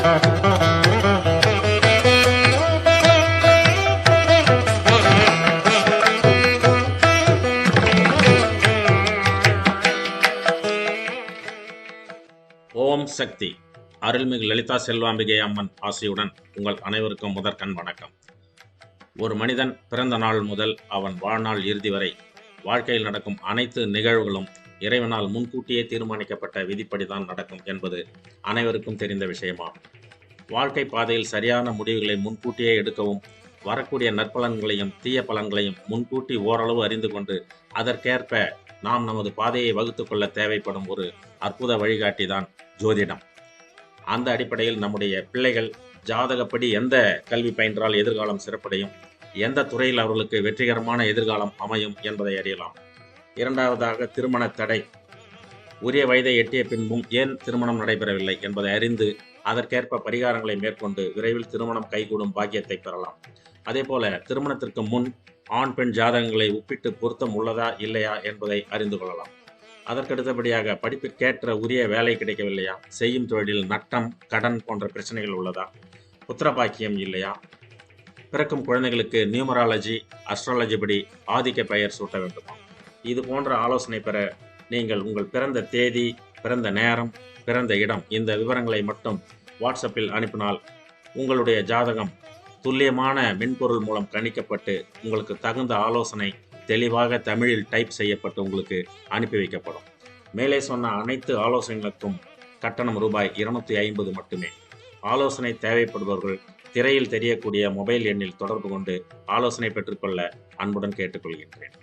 ஓம் சக்தி. அருள்மிகு லலிதா செல்வாம்பிகை அம்மன் ஆசையுடன் உங்கள் அனைவருக்கும் முதற்கண் வணக்கம். ஒரு மனிதன் பிறந்த நாள் முதல் அவன் வாழ்நாள் இறுதி வரை வாழ்க்கையில் நடக்கும் அனைத்து நிகழ்வுகளும் இறைவனால் முன்கூட்டியே தீர்மானிக்கப்பட்ட விதிப்படிதான் நடக்கும் என்பது அனைவருக்கும் தெரிந்த விஷயமாகும் வாழ்க்கை பாதையில் சரியான முடிவுகளை முன்கூட்டியே எடுக்கவும் வரக்கூடிய நற்பலன்களையும் தீய பலன்களையும் முன்கூட்டி ஓரளவு அறிந்து கொண்டு அதற்கேற்ப நாம் நமது பாதையை வகுத்து கொள்ள தேவைப்படும் ஒரு அற்புத வழிகாட்டி தான் ஜோதிடம். அந்த அடிப்படையில் நம்முடைய பிள்ளைகள் ஜாதகப்படி எந்த கல்வி பயின்றால் எதிர்காலம் சிறப்படையும் எந்த துறையில் அவர்களுக்கு வெற்றிகரமான எதிர்காலம் அமையும் என்பதை அறியலாம். இரண்டாவதாக திருமண தடை. உரிய வயதை எட்டிய பின்பும் ஏன் திருமணம் நடைபெறவில்லை என்பதை அறிந்து அதற்கேற்ப பரிகாரங்களை மேற்கொண்டு விரைவில் திருமணம் கைகூடும் பாக்கியத்தை பெறலாம். அதேபோல திருமணத்திற்கு முன் ஆண் பெண் ஜாதகங்களை ஒப்பிட்டு பொருத்தம் உள்ளதா இல்லையா என்பதை அறிந்து கொள்ளலாம். அதற்கடுத்தபடியாக படிப்பிற்கேற்ற உரிய வேலை கிடைக்கவில்லையா? செய்யும் தொழிலில் நட்டம் கடன் போன்ற பிரச்சனைகள் உள்ளதா? புத்திரபாக்கியம் இல்லையா? பிறக்கும் குழந்தைகளுக்கு நியூமராலஜி அஸ்ட்ராலஜி படி ஆதிக்க பெயர் சூட்ட வேண்டுமா? இது போன்ற ஆலோசனை பெற நீங்கள் உங்கள் பிறந்த தேதி பிறந்த நேரம் பிறந்த இடம் இந்த விவரங்களை மட்டும் வாட்ஸ்அப்பில் அனுப்பினால் உங்களுடைய ஜாதகம் துல்லியமான மென்பொருள் மூலம் கணிக்கப்பட்டு உங்களுக்கு தகுந்த ஆலோசனை தெளிவாக தமிழில் டைப் செய்யப்பட்டு உங்களுக்கு அனுப்பி வைக்கப்படும். மேலே சொன்ன அனைத்து ஆலோசனைகளுக்கும் கட்டணம் ரூபாய் இருநூத்தி ஐம்பது மட்டுமே. ஆலோசனை தேவைப்படுபவர்கள் திரையில் தெரியக்கூடிய மொபைல் எண்ணில் தொடர்பு கொண்டு ஆலோசனை பெற்றுக்கொள்ள அன்புடன் கேட்டுக்கொள்கின்றேன்.